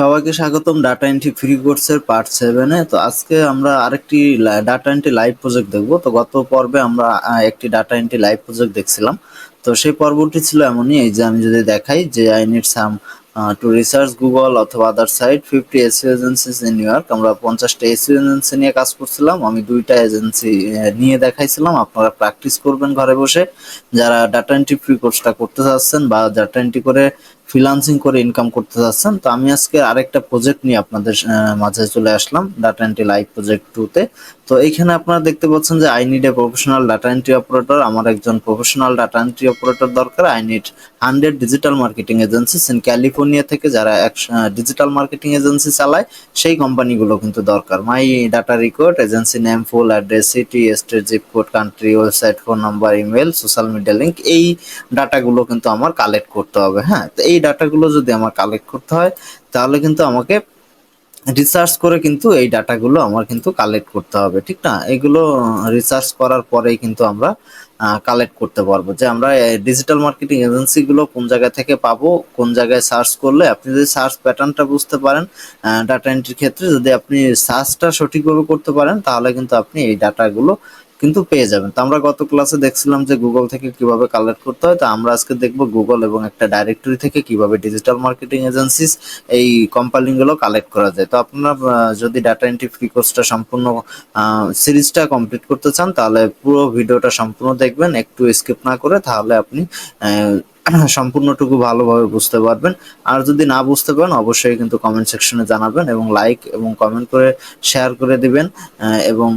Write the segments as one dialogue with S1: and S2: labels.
S1: সবাইকে স্বাগতম data entry free কোর্সের পার্ট সেভেনে তো আজকে আমরা আরেকটি ডাটা এন্ট্রি লাইভ প্রজেক্ট দেখব। তো গত পর্বে আমরা একটি ডাটা এন্ট্রি লাইভ প্রজেক্ট দেখছিলাম। তো সেই পর্বটি ছিল এমনই, এই যে আমি যদি দেখাই যে I need some to research Google অথবা other site fifty SEO agencies in New York আমরা পঞ্চাশটা এসিও এজেন্সি নিয়ে কাজ করছিলাম। আমি দুইটা এজেন্সি নিয়ে দেখাইছিলাম। আপনারা প্র্যাকটিস করবেন ঘরে বসে। যারা ডাটা এন্ট্রি ফ্রি কোর্সটা করতে চাচ্ছেন বা ডাটা এন্ট্রি করে ফ্রিলান্সিং করে ইনকাম করতে চাচ্ছেন তো আমি আজকে আরেকটা প্রজেক্ট নিয়ে আপনাদের মাঝে চলে আসলাম ডাটা এন্ট্রি লাইভ প্রজেক্ট টুতে তো। এইখানে আপনারা দেখতে পাচ্ছেন যে I need a professional data entry operator আমার একজন প্রফেশনাল ডাটা এন্ট্রি অপারেটর দরকার। I need hundred digital marketing agencies in California থেকে যারা ডিজিটাল মার্কেটিং এজেন্সি চালায়, সেই কোম্পানিগুলো কিন্তু দরকার। My data required agency name full address city state zip code country website phone number email social media link এই ডাটাগুলো কিন্তু আমার কালেক্ট করতে হবে হ্যাঁ? তো এই ডাটাগুলো যদি আমার কালেক্ট করতে হয়, তাহলে কিন্তু আমাকে রিসার্চ করে কিন্তু এই ডাটাগুলো আমার কিন্তু কালেক্ট করতে হবে, ঠিক না? এগুলো রিসার্চ করার পরেই কিন্তু আমরা কালেক্ট করতে পারব। যে আমরা ডিজিটাল মার্কেটিং এজেন্সিগুলো কোন জায়গা থেকে পাবো, কোন জায়গায় সার্চ করলে আপনি যদি সার্চ প্যাটার্নটা বুঝতে পারেন ডাটা এন্ট্রির ক্ষেত্রে যদি আপনি সার্চটা সঠিকভাবে করতে পারেন, তাহলে কিন্তু আপনি এই ডাটাগুলো কিন্তু পেয়ে যাবেন। তো আমরা গত ক্লাসে দেখছিলাম যে গুগল থেকে কীভাবে কালেক্ট করতে হয়। তো আমরা আজকে দেখব গুগল এবং একটা ডাইরেক্টরি থেকে কীভাবে ডিজিটাল মার্কেটিং এজেন্সিস এই কোম্পানিগুলো কালেক্ট করা যায়। তো আপনারা যদি ডাটা এন্ট্রি ফ্রি কোর্সটা সম্পূর্ণ সিরিজটা কমপ্লিট করতে চান, তাহলে পুরো ভিডিওটা সম্পূর্ণ দেখবেন। একটু স্কিপ না করে তাহলে আপনি সম্পূর্ণটুকু ভালোভাবে বুঝতে পারবেন। আর যদি না বুঝতে পারেন, অবশ্যই কিন্তু কমেন্ট সেকশনে জানাবেন এবং লাইক এবং কমেন্ট করে শেয়ার করে দিবেন এবং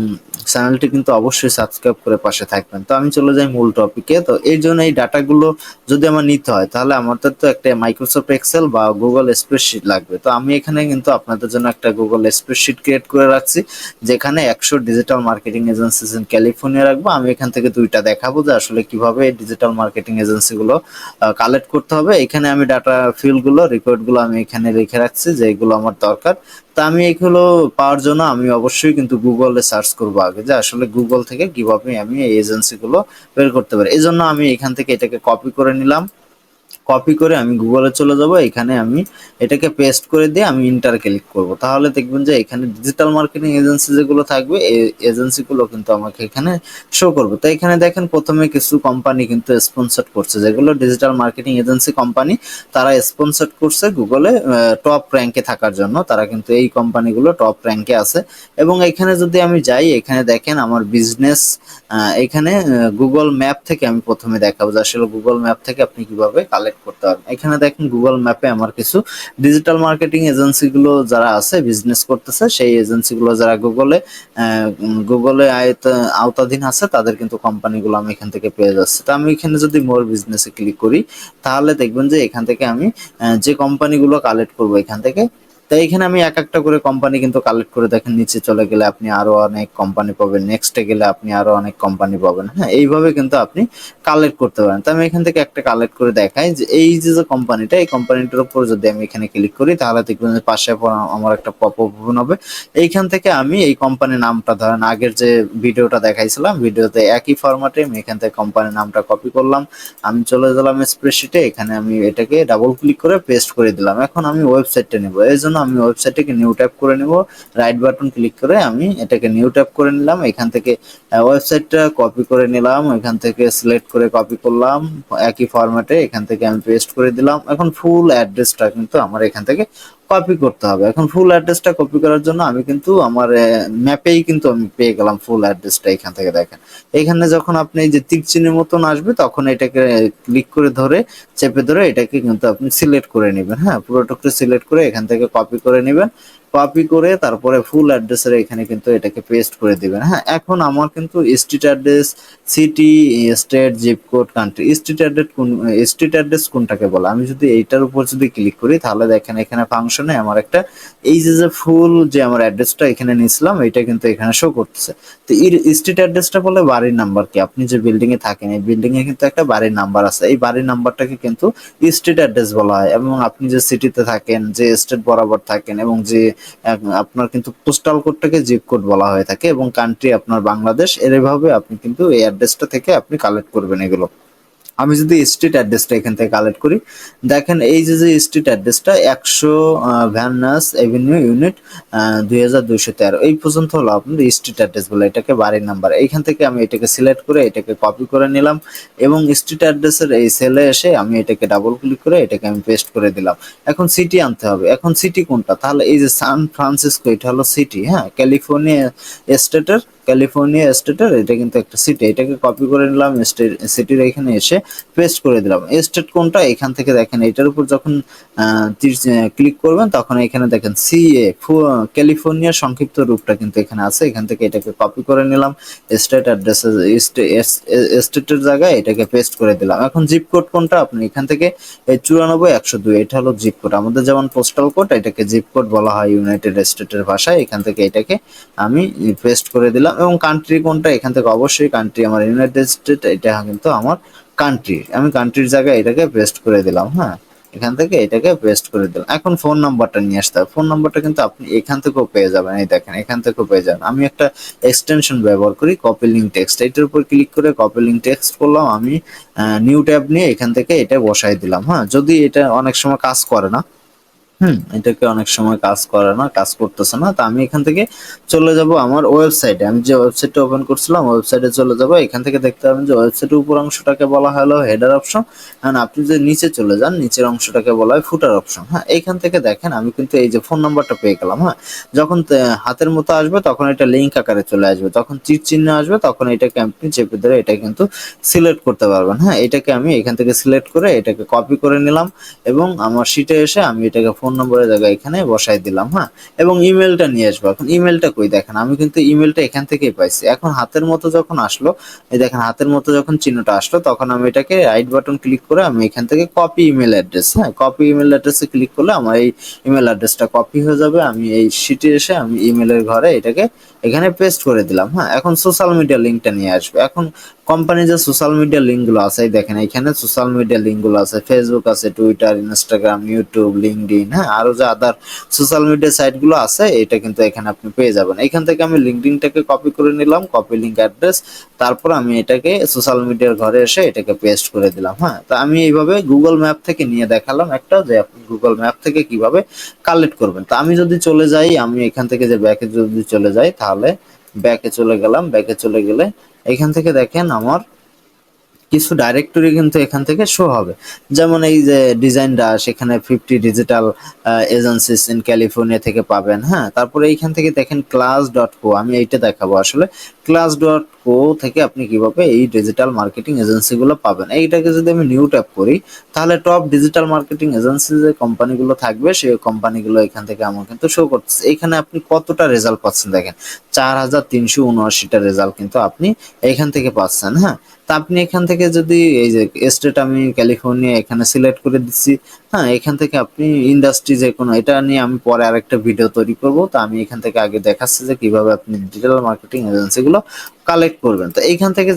S1: চ্যানেলটি কিন্তু অবশ্যই সাবস্ক্রাইব করে পাশে থাকবেন। তো আমি চলে যাই মূল টপিকে তো এই জন্য এই ডাটাগুলো যদি আমার নিতে হয়, তাহলে আমাদের তো একটা মাইক্রোসফট এক্সেল বা গুগল স্প্রেডশিট লাগবে। তো আমি এখানে কিন্তু আপনাদের জন্য একটা গুগল স্প্রেডশিট ক্রিয়েট করে রাখছি, যেখানে একশো digital marketing agencies in California রাখব। আমি এখান থেকে দুইটা দেখাবো যে আসলে কীভাবে ডিজিটাল মার্কেটিং এজেন্সিগুলো কালেক্ট করতে হবে। এখানে আমি ডাটা ফিল্ডগুলো রেকর্ডগুলো আমি এখানে রেখে রাখছি যে এগুলো আমার দরকার। তা আমি এগুলো পাওয়ার জন্য আমি অবশ্যই কিন্তু গুগলে সার্চ করব আগে, যে আসলে গুগল থেকে কীভাবে আমি এই এজেন্সিগুলো বের করতে পারি। এই জন্য আমি এখান থেকে এটাকে কপি করে নিলাম। কপি করে আমি গুগলে চলে যাব, এখানে আমি এটাকে পেস্ট করে দিয়ে আমি ইন্টার ক্লিক করব। তাহলে দেখবেন যে এখানে ডিজিটাল মার্কেটিং এজেন্সি যেগুলো থাকবে, এই এজেন্সিগুলো কিন্তু আমাকে এখানে শো করবে। তো এখানে দেখেন প্রথমে কিছু কোম্পানি কিন্তু স্পন্সর করছে, যেগুলো ডিজিটাল মার্কেটিং এজেন্সি কোম্পানি তারা স্পন্সর করছে গুগলে টপ র্যাঙ্কে থাকার জন্য। তারা কিন্তু এই কোম্পানিগুলো টপ র্যাঙ্কে আছে। এবং এখানে যদি আমি যাই, এখানে দেখেন আমার বিজনেস এখানে গুগল ম্যাপ থেকে আমি প্রথমে দেখাবো যে আসলে গুগল ম্যাপ থেকে আপনি কীভাবে কালেক্ট করতে পারবেন এখানে দেখেন গুগল ম্যাপে আমার কিছু ডিজিটাল মার্কেটিং এজেন্সিগুলো যারা আছে বিজনেস করতেছে, সেই এজেন্সিগুলো যারা গুগলে গুগলে আওতাধীন আছে, তাদের কিন্তু কোম্পানিগুলো আমি এখান থেকে পেয়ে যাচ্ছি। তো আমি এখানে যদি মোর বিজনেসে ক্লিক করি, তাহলে দেখবেন যে এখান থেকে আমি যে কোম্পানিগুলো কালেক্ট করব এখান থেকে তো এখানে আমি এক একটা করে কোম্পানি কিন্তু কালেক্ট করে দেখেন, নিচে চলে গেলে আপনি আরও অনেক কোম্পানি পাবেন নেক্সটে গেলে আপনি আরও অনেক কোম্পানি পাবেন। হ্যাঁ এইভাবে কিন্তু আপনি কালেক্ট করতে পারেন। তো আমি এখান থেকে একটা কালেক্ট করে দেখাই যে এই যে যে কোম্পানিটা এই কোম্পানিটার উপর যদি আমি এখানে ক্লিক করি, তাহলে দেখবেন পাশে আমার একটা পপ ওপেন হবে। এইখান থেকে আমি এই কোম্পানির নামটা, ধরেন আগের যে ভিডিওটা দেখাইছিলাম, ভিডিওতে একই ফরম্যাটে আমি এখান থেকে কোম্পানির নামটা কপি করলাম। আমি চলে গেলাম স্প্রেডশিটে এখানে আমি এটাকে ডাবল ক্লিক করে পেস্ট করে দিলাম। এখন আমি ওয়েবসাইটটা নেব। এই জন্য আমি ওয়েবসাইটটাকে নিউ ট্যাপ করে নেব। রাইট বাটন ক্লিক করে আমি এটাকে নিউ ট্যাপ করে নিলাম। এখান থেকে ওয়েবসাইটটা কপি করে নিলাম। এখান থেকে সিলেক্ট করে কপি করলাম। একই ফরম্যাটে এখান থেকে আমি পেস্ট করে দিলাম। এখন ফুল অ্যাড্রেসটা কিন্তু আমার এখান থেকে কপি করতে হবে। এখন ফুল অ্যাড্রেসটা কপি করার জন্য আমি কিন্তু আমার ম্যাপেই কিন্তু আমি পেয়ে গেলাম ফুল অ্যাড্রেসটা এখান থেকে দেখেন। এখানে যখন আপনি যে চিহ্নের মতন আসবে, তখন এটাকে ক্লিক করে ধরে, চেপে ধরে এটাকে কিন্তু আপনি সিলেক্ট করে নেবেন। হ্যাঁ পুরোটুকু সিলেক্ট করে এখান থেকে কপি করে নেবেন। কপি করে তারপরে ফুল অ্যাড্রেসের এখানে কিন্তু এটাকে পেস্ট করে দিবেন। হ্যাঁ এখন আমার কিন্তু street address city state zip code country street address কোন স্ট্রিট অ্যাড্রেস কোনটাকে বলে? আমি যদি এইটার উপর যদি ক্লিক করি, তাহলে দেখেন এখানে ফাংশনে আমার একটা, এই যে যে ফুল যে আমার অ্যাড্রেসটা এখানে নিয়েছিলাম, এটা কিন্তু এখানে শো করতেছে। তো এর স্ট্রিট অ্যাড্রেসটা বলে বাড়ির নাম্বার কি? আপনি যে বিল্ডিং এ থাকেন, এই বিল্ডিং এ কিন্তু একটা বাড়ির নাম্বার আছে। এই বাড়ির নাম্বারটাকে কিন্তু স্ট্রিট অ্যাড্রেস বলা হয়। এবং আপনি যে সিটিতে থাকেন, যে স্টেট বরাবর থাকেন, এবং যে আপনার কিন্তু পোস্টাল কোডটাকে জিপ কোড বলা হয়ে থাকে, এবং কান্ট্রি আপনার বাংলাদেশ, এর এভাবে আপনি কিন্তু এই অ্যাড্রেসটা থেকে আপনি কালেক্ট করবেন এগুলো। আমি যদি স্ট্রিট অ্যাড্রেসটা এখান থেকে কালেক্ট করি, দেখেন এই যে যে স্ট্রিট অ্যাড্রেসটা একশো ভ্যানাস এভিনিউ ইউনিট দুই হাজার দুইশো তেরো। এই পর্যন্ত হলো আপনার স্ট্রিট অ্যাড্রেস বলে এটাকে বাড়ির নাম্বার এইখান থেকে আমি এটাকে সিলেক্ট করে এটাকে কপি করে নিলাম এবং স্ট্রিট অ্যাড্রেসের এই সেলে এসে আমি এটাকে ডাবল ক্লিক করে এটাকে আমি পেস্ট করে দিলাম। এখন সিটি আনতে হবে। এখন সিটি কোনটা? তাহলে এই যে সান ফ্রান্সিসকো এটা হলো সিটি হ্যাঁ? ক্যালিফোর্নিয়া স্টেটের ক্যালিফোর্নিয়া স্টেটের এটা কিন্তু একটা সিটি এটাকে কপি করে নিলাম সিটির এখানে এসে পেস্ট করে দিলাম। স্টেট কোনটা? এখান থেকে দেখেন, এটার উপর যখন ক্লিক করবেন, তখন এখানে দেখেন সিএ ক্যালিফোর্নিয়ার সংক্ষিপ্ত রূপটা কিন্তু এখানে আছে। এখান থেকে এটাকে কপি করে নিলাম স্টেট অ্যাড্রেস স্টেটের জায়গায় এটাকে পেস্ট করে দিলাম। এখন জিপ কোড কোনটা? আপনি এখান থেকে চুরানব্বই, একশো দুই, এটা হলো জিপ কোড আমাদের যেমন পোস্টাল কোড এটাকে জিপ কোড বলা হয় ইউনাইটেড স্টেটের ভাষায়। এখান থেকে এটাকে আমি পেস্ট করে দিলাম। এবং কান্ট্রি কোনটা, এখান থেকে অবশ্যই কান্ট্রি আমার ইউনাইটেড স্টেট এটা কিন্তু আমার কান্ট্রি আমি কান্ট্রির জায়গায় এটাকে পেস্ট করে দিলাম হ্যাঁ? এখান থেকে এটাকে পেস্ট করে দিলাম। এখন ফোন নাম্বারটা নিয়ে আসতে হবে। ফোন নাম্বারটা কিন্তু আপনি এখান থেকেও পেয়ে যাবেন। এই দেখেন, এখান থেকেও পেয়ে যাবেন। আমি একটা এক্সটেনশন ব্যবহার করি কপি লিঙ্ক টেক্সট এটার উপর ক্লিক করে কপি লিঙ্ক টেক্সট করলাম, আমি নিউ ট্যাব নিয়ে এখান থেকে এটা বসাই দিলাম হ্যাঁ? যদি এটা অনেক সময় কাজ করে না হুম, এটাকে অনেক সময় কাজ করে না, কাজ করতেছে না। তো আমি এখান থেকে চলে যাব আমার ওয়েবসাইটে আমি যে ওয়েবসাইটটা ওপেন করছিলাম ওয়েবসাইটে চলে যাব। এখান থেকে দেখতে পাবেন যে ওয়েবসাইটের উপর অংশটাকে বলা হলো হেডার অপশন এন্ড আপনি যে নিচে চলে যান, নিচের অংশটাকে বলা হয় ফুটার অপশন হ্যাঁ এইখান থেকে দেখেন, আমি কিন্তু এই যে ফোন নাম্বারটা পেয়ে গেলাম। হ্যাঁ যখন হাতের মতো আসবে, তখন এটা লিঙ্ক আকারে চলে আসবে। তখন তীর চিহ্ন আসবে, তখন এটাকে আপনি চেপে ধরে এটা কিন্তু সিলেক্ট করতে পারবেন। হ্যাঁ এটাকে আমি এখান থেকে সিলেক্ট করে এটাকে কপি করে নিলাম এবং আমার শিটে এসে আমি এটাকে ফোন নম্বরের জায়গায় এখানে বসাই দিলাম হ্যাঁ? এবং ইমেলটা নিয়ে আসব। এখন ইমেলটা কই দেখেন? আমি কিন্তু ইমেলটা এখান থেকেই পাইছি। এখন হাতের মতো যখন আসলো, এই দেখেন, হাতের মতো যখন চিহ্নটা আসলো, তখন আমি এটাকে রাইট বাটন ক্লিক করে আমি এখান থেকে কপি ইমেল অ্যাড্রেস হ্যাঁ? কপি ইমেল অ্যাড্রেসে ক্লিক করলে আমার এই ইমেল অ্যাড্রেসটা কপি হয়ে যাবে। আমি এই শিটে এসে আমি ইমেলের ঘরে এটাকে এখানে পেস্ট করে দিলাম হ্যাঁ? এখন সোশ্যাল মিডিয়া লিঙ্কটা নিয়ে আসবে। এখন কোম্পানি যে সোশ্যাল মিডিয়া লিঙ্কগুলো আছে দেখেন, এখানে সোশ্যাল মিডিয়া লিঙ্কগুলো আছে। ফেসবুক আছে টুইটার ইনস্টাগ্রাম ইউটিউব লিঙ্কডিন হ্যাঁ? আরও যে আদার সোশ্যাল মিডিয়া সাইটগুলো আছে, এটা কিন্তু এখানে আপনি পেয়ে যাবেন। এখান থেকে আমি লিঙ্কডিনটাকে কপি করে নিলাম কপি লিঙ্ক অ্যাড্রেস তারপর আমি এটাকে সোশ্যাল মিডিয়ার ঘরে এসে এটাকে পেস্ট করে দিলাম হ্যাঁ? তো আমি এইভাবে গুগল ম্যাপ থেকে নিয়ে দেখালাম একটা, যে আপনি গুগল ম্যাপ থেকে কীভাবে কালেক্ট করবেন। তো আমি যদি চলে যাই, আমি এখান থেকে যে ব্যাকে যদি চলে যাই তাহলে ব্যাকে চলে গেলাম ব্যাকে চলে গেলে এখান থেকে দেখেন আমার কিছু ডাইরেক্টরি কিন্তু এখান থেকে শো হবে। যেমন এই যে ডিজাইন ডাস এখানে fifty digital agencies in California থেকে পাবেন হ্যাঁ? তারপরে এইখান থেকে দেখেন ক্লাস ডট কো আমি এইটা দেখাবো আসলে। ক্লাস ডট কো থেকে আপনি কীভাবে এই ডিজিটাল মার্কেটিং এজেন্সিগুলো পাবেন। এইটাকে যদি আমি নিউ ট্যাপ করি, তাহলে টপ ডিজিটাল মার্কেটিং এজেন্সি যে কোম্পানিগুলো থাকবে সেই কোম্পানিগুলো এখান থেকে আমার কিন্তু শো করতেছে। এখানে আপনি কতটা রেজাল্ট পাচ্ছেন দেখেন? চার হাজার তিনশো উনআশিটা রেজাল্ট কিন্তু আপনি এখান থেকে পাচ্ছেন হ্যাঁ? আপনি এখান থেকে যদি এই যে স্টেট আমি ক্যালিফোর্নিয়া এখানে সিলেক্ট করে দিচ্ছি হ্যাঁ এখান থেকে আপনি ইন্ডাস্ট্রি যে কোনো এটা নিয়ে আমি পরে আরেকটা ভিডিও তৈরি করব। তো আমি এখান থেকে আগে দেখাচ্ছি যে কীভাবে আপনি ডিজিটাল মার্কেটিং এজেন্সিগুলো কালেক্ট করবেন। তো এইখান থেকে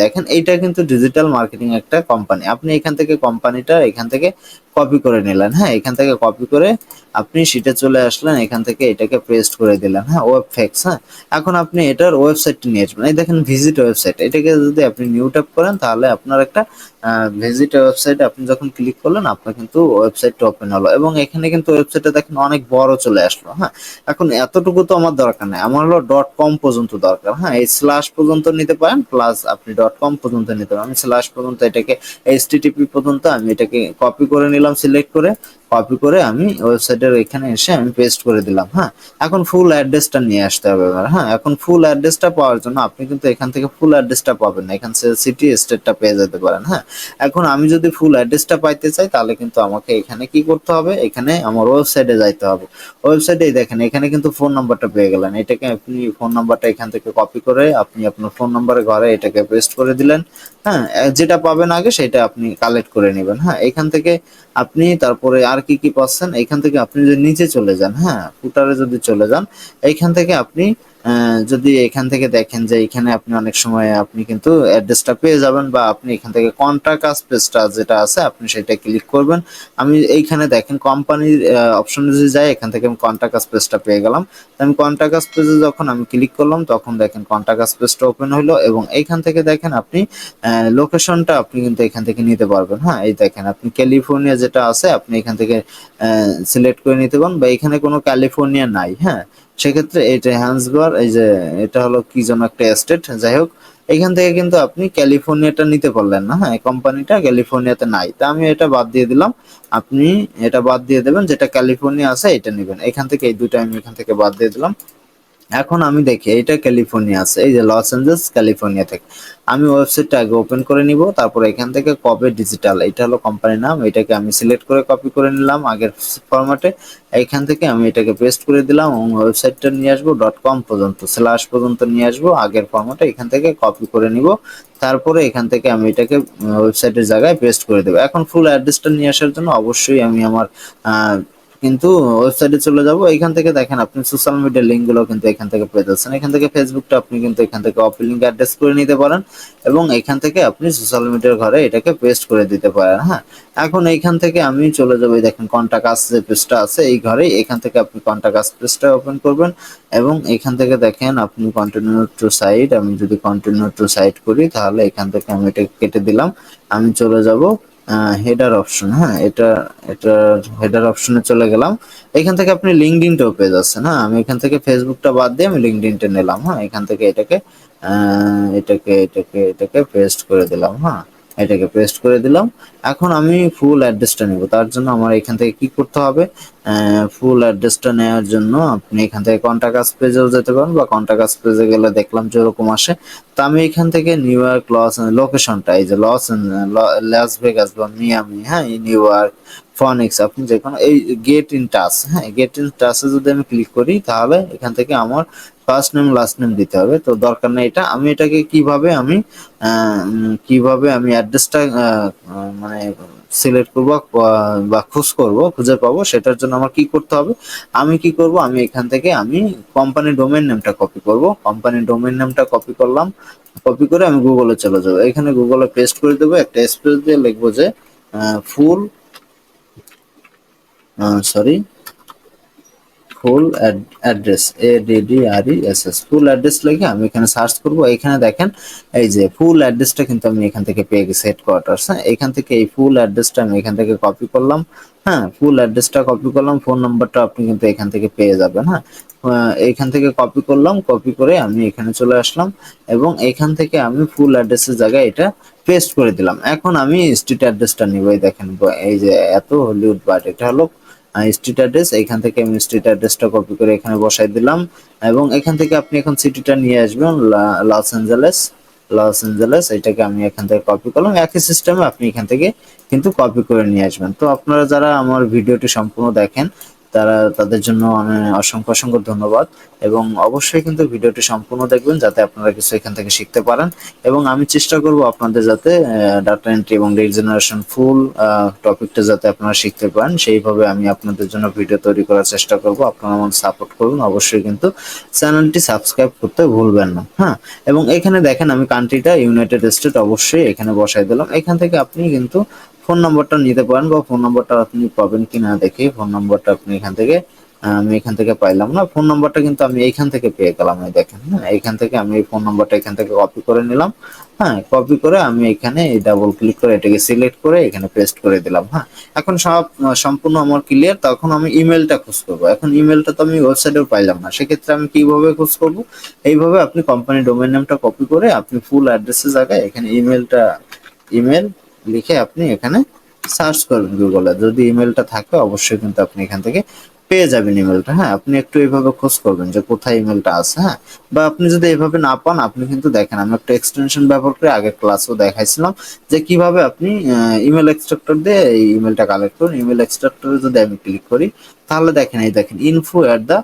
S1: দেখেন, এইটা কিন্তু ডিজিটাল মার্কেটিং একটা কোম্পানি আপনি এখান থেকে কোম্পানিটা এখান থেকে কপি করে নিলেন। হ্যাঁ এখান থেকে কপি করে আপনি সিটে চলে আসলেন, এখান থেকে এটাকে পেস্ট করে দিলেন। হ্যাঁ ওয়েব ফ্যাক্স হ্যাঁ। এখন আপনি এটার ওয়েবসাইটটি নিয়ে আসবেন। এই দেখেন ভিজিট ওয়েবসাইট এটাকে যদি আপনি নিউ ট্যাপ করেন, তাহলে আপনার একটা ভিজিট ওয়েবসাইটে আপনি যখন ক্লিক করলেন, আপনার কিন্তু ওয়েবসাইটটা ওপেন হলো। এবং এখানে কিন্তু ওয়েবসাইটে দেখেন অনেক বড় চলে আসলো হ্যাঁ? এখন এতটুকু তো আমার দরকার নেই। আমার হলো. ডট কম পর্যন্ত দরকার হ্যাঁ? এই স্ল্যাশ পর্যন্ত নিতে পারেন প্লাস আপনি. ডট কম পর্যন্ত নিতে পারেন। আমি স্ল্যাশ পর্যন্ত এটাকে এইচটিটিপি পর্যন্ত আমি এটাকে কপি করে নিলাম সিলেক্ট করে কপি করে আমি ওয়েবসাইটের এখানে এসে আমি পেস্ট করে দিলাম হ্যাঁ? এখন ফুল অ্যাড্রেসটা নিয়ে আসতে হবে এবার হ্যাঁ? এখন ফুল অ্যাড্রেসটা পাওয়ার জন্য আপনি কিন্তু এখান থেকে ফুল অ্যাড্রেসটা পাবেন না। এখান থেকে সিটি স্টেটটা পেয়ে যেতে পারেন হ্যাঁ? এখন আমি যদি ফুল অ্যাড্রেসটা পাইতে চাই, তাহলে কিন্তু আমাকে এখানে কি করতে হবে? এখানে আমার ওয়েবসাইটে যাইতে হবে। ওয়েবসাইটে দেখেন, এখানে কিন্তু ফোন নাম্বারটা পেয়ে গেলেন। এটাকে আপনি ফোন নাম্বারটা এখান থেকে কপি করে আপনি আপনার ফোন নাম্বারে ঘরে এটাকে পেস্ট করে দিলেন। হ্যাঁ যেটা পাবেন আগে সেটা আপনি কালেক্ট করে নেবেন। হ্যাঁ এখান থেকে আপনি তারপরে আর কি কি পাচ্ছেন? এখান থেকে আপনি যদি নিচে চলে যান হ্যাঁ ফুটারে যদি চলে যান এইখান থেকে আপনি যদি এখান থেকে দেখেন যে এখানে আপনি অনেক সময় আপনি কিন্তু অ্যাড্রেসটা পেয়ে যাবেন বা আপনি এখান থেকে কন্ট্রাক্ট আস পেজটা যেটা আছে, আপনি সেটা ক্লিক করবেন। আমি এইখানে দেখেন কোম্পানির অপশনে যদি যাই, এখান থেকে আমি কন্ট্রাক্ট আস পেজটা পেয়ে গেলাম। আমি কন্ট্রাক্ট আস পেজে যখন আমি ক্লিক করলাম, তখন দেখেন কন্ট্রাক্ট আস পেজটা ওপেন হলো এবং এইখান থেকে দেখেন আপনি লোকেশনটা আপনি কিন্তু এখান থেকে নিতে পারবেন। হ্যাঁ এই দেখেন আপনি ক্যালিফোর্নিয়া যেটা আছে, আপনি এখান থেকে সিলেক্ট করে নিতে পারেন বা এখানে কোনো ক্যালিফোর্নিয়া নাই। হ্যাঁ সেক্ষেত্রে এটা হ্যান্সবার এই যে এটা হলো কি যেন একটা স্টেট যাই হোক, এখান থেকে কিন্তু আপনি ক্যালিফোর্নিয়াটা নিতে পারলেন না হ্যাঁ কোম্পানিটা ক্যালিফোর্নিয়াতে নাই। তা আমি এটা বাদ দিয়ে দিলাম, আপনি এটা বাদ দিয়ে দেবেন, যেটা ক্যালিফোর্নিয়া আছে, এটা নেবেন। এখান থেকে এই দুটো আমি এখান থেকে বাদ দিয়ে দিলাম। এখন আমি দেখি এটা ক্যালিফোর্নিয়া আছে, এই যে লস অ্যাঞ্জেলস ক্যালিফোর্নিয়া থেকে। আমি ওয়েবসাইটটা আগে ওপেন করে নিব, তারপর এখান থেকে কবে ডিজিটাল এটা হলো কোম্পানির নাম, এটাকে আমি সিলেক্ট করে কপি করে নিলাম আগের ফরম্যাটে এইখান থেকে আমি এটাকে পেস্ট করে দিলাম, এবং ওয়েবসাইটটা নিয়ে আসব ডট কম পর্যন্ত স্ল্যাশ পর্যন্ত নিয়ে আসব, আগের ফরম্যাটে এখান থেকে কপি করে নিব। তারপরে এখান থেকে আমি এটাকে ওয়েবসাইটের জায়গায় পেস্ট করে দেবো। এখন ফুল অ্যাড্রেসটা নিয়ে আসার জন্য অবশ্যই আমি আমার কিন্তু ওয়েবসাইটে চলে যাব এখান থেকে দেখেন আপনি সোশ্যাল মিডিয়ার লিঙ্কগুলো কিন্তু এখান থেকে পেয়ে যাচ্ছেন। এখান থেকে ফেসবুকটা আপনি কিন্তু এখান থেকে অফ লিঙ্ক অ্যাড্রেস করে নিতে পারেন এবং এখান থেকে আপনি সোশ্যাল মিডিয়ার ঘরে এটাকে পেস্ট করে দিতে পারেন হ্যাঁ? এখন এইখান থেকে আমি চলে যাব দেখেন কন্টাক্ট আস যে পেজটা আছে, এই ঘরে এখান থেকে আপনি কন্টাক্ট আস পেজটা ওপেন করবেন এবং এখান থেকে দেখেন আপনি কন্টিনিউ টু সাইট আমি যদি কন্টিনিউ টু সাইট করি, তাহলে এখান থেকে আমি এটা কেটে দিলাম। আমি চলে যাব হেডার অপশন হ্যাঁ এটা এটা হেডার অপশনে চলে গেলাম। এখান থেকে আপনি লিঙ্কডিনটাও পেয়ে যাচ্ছেন হ্যাঁ আমি এখান থেকে ফেসবুকটা বাদ দিয়ে আমি লিঙ্কডিনটা নিলাম হ্যাঁ এখান থেকে এটাকে এটাকে এটাকে এটাকে পেস্ট করে দিলাম হ্যাঁ। এটাকে পেস্ট করে দিলাম। এখন আমি ফুল অ্যাড্রেসটা নেব। তার জন্য আমার এখান থেকে কি করতে হবে? ফুল অ্যাড্রেসটা নেওয়ার জন্য আপনি এখান থেকে কন্ট্যাক্ট পেজেও যেতে পারেন বা কন্ট্যাক্ট পেজে গেলে দেখলাম যে ওরকম আসে। তো আমি এখান থেকে নিউ ইয়র্ক লস লোকেশনটা এই যে লস লাস ভেগাস বা মিয়ামি হ্যাঁ এই নিউ ইয়র্ক ফনিক্স আপনি যে কোনো এই গেট ইন টাচ হ্যাঁ গেট ইন টাচে যদি আমি ক্লিক করি, তাহলে এখান থেকে আমার ফার্স্ট নেম লাস্ট নেম দিতে হবে। তো দরকার নেই এটা। আমি এটাকে কীভাবে আমি কীভাবে আমি অ্যাড্রেসটা মানে সিলেক্ট করব বা খোঁজ করব, খুঁজে পাবো, সেটার জন্য আমার কি করতে হবে? আমি কি করব? আমি এখান থেকে আমি কোম্পানি ডোমেন নেমটা কপি করব। কোম্পানি ডোমেন নেমটা কপি করলাম। কপি করে আমি গুগলে চলে যাব। এখানে গুগলে পেস্ট করে দেবো। একটা স্পেস দিয়ে লিখব যে full sorry full address A D R E S S full address লিখে আমি এখানে সার্চ করব। এখানে দেখেন, এই যে ফুল অ্যাড্রেসটা কিন্তু আমি এখান থেকে পেয়ে গেছি হেড হেডকোয়ার্টার্স হ্যাঁ? এখান থেকে এই ফুল অ্যাড্রেসটা আমি এখান থেকে কপি করলাম হ্যাঁ? ফুল অ্যাড্রেসটা কপি করলাম ফোন নাম্বারটা আপনি কিন্তু এখান থেকে পেয়ে যাবেন হ্যাঁ? এখান থেকে কপি করলাম কপি করে আমি এখানে চলে আসলাম এবং এখান থেকে আমি ফুল অ্যাড্রেসের জায়গায় এটা পেস্ট করে দিলাম। এখন আমি স্ট্রিট অ্যাড্রেসটা নিব, এই দেখেন, এই যে এত হলিউড বাট এটা হলো স্ট্রিট অ্যাড্রেস এখান থেকে আমি স্ট্রিট অ্যাড্রেসটা কপি করে এখানে বসাই দিলাম। এবং এখান থেকে আপনি এখন সিটিটা নিয়ে আসবেন লস অ্যাঞ্জেলেস লস অ্যাঞ্জেলেস এটাকে আমি এখান থেকে কপি করলাম। একই সিস্টেমে আপনি এখান থেকে কিন্তু কপি করে নিয়ে আসবেন। তো আপনারা যারা আমার ভিডিওটি সম্পূর্ণ দেখেন তারা তাদের জন্য আমি অসংখ্য অসংখ্য ধন্যবাদ। এবং অবশ্যই কিন্তু ভিডিওটি সম্পূর্ণ দেখবেন যাতে আপনারা কিছু এখান থেকে শিখতে পারেন। এবং আমি চেষ্টা করব আপনাদের যাতে ডাটা এন্ট্রি এবং ডেট জেনারেশন ফুল টপিকটা যাতে আপনারা শিখতে পারেন। সেইভাবে আমি আপনাদের জন্য ভিডিও তৈরি করার চেষ্টা করব। আপনারা আমার সাপোর্ট করুন। অবশ্যই কিন্তু চ্যানেলটি সাবস্ক্রাইব করতে ভুলবেন না। হ্যাঁ? এবং এখানে দেখেন আমি কান্ট্রিটা ইউনাইটেড স্টেট অবশ্যই এখানে বসাই দিলাম। এখান থেকে আপনি কিন্তু ফোন নম্বরটা নিতে পারেন বা ফোন নম্বরটা আপনি পাবেন কি না দেখে ফোন নম্বরটা আপনি এখান থেকে, আমি এখান থেকে পাইলাম না। ফোন নম্বরটা কিন্তু আমি এইখান থেকে পেয়ে গেলাম, এই দেখেন হ্যাঁ এইখান থেকে আমি এই ফোন নম্বরটা এখান থেকে কপি করে নিলাম হ্যাঁ কপি করে আমি এখানে ডাবল ক্লিক করে এটাকে সিলেক্ট করে এখানে পেস্ট করে দিলাম হ্যাঁ। এখন সব, সম্পূর্ণ আমার ক্লিয়ার তখন আমি ইমেলটা খোঁজ করব এখন ইমেলটা তো আমি ওয়েবসাইটেও পাইলাম না, সেক্ষেত্রে আমি কীভাবে খোঁজ করব? এইভাবে আপনি কোম্পানি ডোমেন নামটা কপি করে আপনি ফুল অ্যাড্রেসের জায়গায় এখানে ইমেলটা ইমেল লিখে আপনি এখানে সার্চ করবেন গুগলে যদি ইমেলটা থাকে, অবশ্যই কিন্তু আপনি এখান থেকে পেয়ে যাবেন ইমেলটা হ্যাঁ? আপনি একটু এইভাবে খোঁজ করবেন যে কোথায় ইমেলটা আছে হ্যাঁ? বা আপনি যদি এইভাবে না পান, আপনি কিন্তু দেখেন, আমি একটা এক্সটেনশন ব্যবহার করে আগের ক্লাসও দেখাইছিলাম যে কীভাবে আপনি ইমেল এক্সট্রাক্টর দিয়ে এই ইমেলটা কালেক্ট করুন। ইমেল এক্সট্রাক্টরে যদি আমি ক্লিক করি, তাহলে দেখেন, এই দেখেন ইনফো অ্যাট দ্য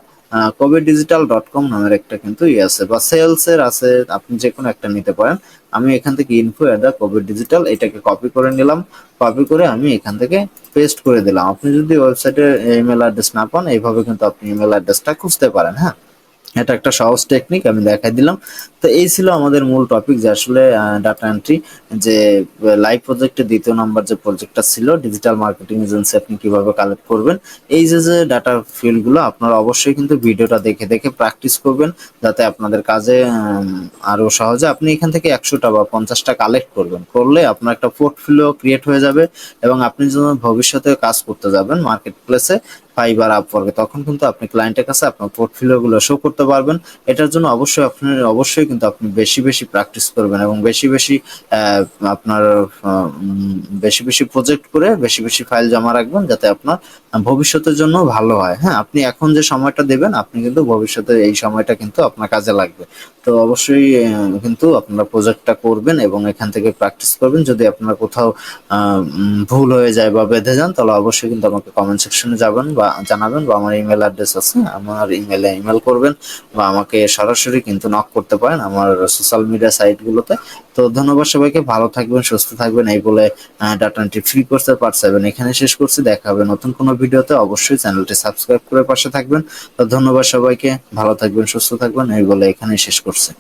S1: কবে ডিজিটাল ডট কম নামের একটা কিন্তু ইয়ে আছে, বা সেলস এর আছে, আপনি যে কোনো একটা নিতে পারেন। আমি এখান থেকে ইনফো দ্য কবে ডিজিটাল এটাকে কপি করে নিলাম কপি করে আমি এখান থেকে পেস্ট করে দিলাম। আপনি যদি ওয়েবসাইটের ইমেল অ্যাড্রেস না পান, এইভাবে কিন্তু আপনি ইমেল অ্যাড্রেসটা খুঁজতে পারেন হ্যাঁ? এটা একটা সহজ টেকনিক আমি দেখাই দিলাম। তো এই ছিল আমাদের মূল টপিক যে আসলে ডাটা এন্ট্রি যে লাইভ প্রজেক্টের দ্বিতীয় নাম্বার যে প্রজেক্টটা ছিল ডিজিটাল মার্কেটিং এজেন্সি আপনি কীভাবে কালেক্ট করবেন এই যে যে ডাটা ফিল্ডগুলো আপনারা অবশ্যই কিন্তু ভিডিওটা দেখে দেখে প্র্যাকটিস করবেন যাতে আপনাদের কাজে উম, আরও সহজে আপনি এখান থেকে একশোটা বা পঞ্চাশটা কালেক্ট করবেন। করলে আপনার একটা পোর্টফোলিও ক্রিয়েট হয়ে যাবে এবং আপনি যখন ভবিষ্যতে কাজ করতে যাবেন মার্কেট প্লেসে ফাইবার আপওয়ার্কে তখন কিন্তু আপনি ক্লায়েন্টের কাছে আপনার পোর্টফোলিও গুলো শো করতে পারবেন। এটার জন্য অবশ্যই আপনি অবশ্যই কিন্তু আপনি বেশি বেশি প্র্যাকটিস করবেন এবং বেশি বেশি আপনার বেশি বেশি প্রজেক্ট করে বেশি বেশি ফাইল জমা রাখবেন যাতে আপনার ভবিষ্যতের জন্য ভালো হয়। হ্যাঁ আপনি এখন যে সময়টা দেবেন, আপনি কিন্তু ভবিষ্যতে এই সময়টা কিন্তু আপনার কাজে লাগবে। তো অবশ্যই কিন্তু আপনারা প্রজেক্টটা করবেন এবং এখান থেকে প্র্যাকটিস করবেন। যদি আপনার কোথাও ভুল হয়ে যায় বা বেঁধে যান, তাহলে অবশ্যই কিন্তু আমাকে কমেন্ট সেকশনে যাবেন বা জানাবেন বা আমার ইমেল অ্যাড্রেস আছে, আমার ইমেলে ইমেল করবেন বা আমাকে সরাসরি কিন্তু নক করতে পারেন আমার সোশ্যাল মিডিয়া সাইটগুলোতে তো ধন্যবাদ সবাইকে, ভালো থাকবেন, সুস্থ থাকবেন, এই বলে ডাটা এন্ট্রি ফ্রি কোর্সের পার্ট সেভেন এখানে শেষ করছি। দেখা হবে নতুন কোনো ভিডিওতে অবশ্যই চ্যানেলটি সাবস্ক্রাইব করে পাশে থাকবেন। তো ধন্যবাদ সবাইকে, ভালো থাকবেন, সুস্থ থাকবেন, এই বলে এখানেই শেষ করছি।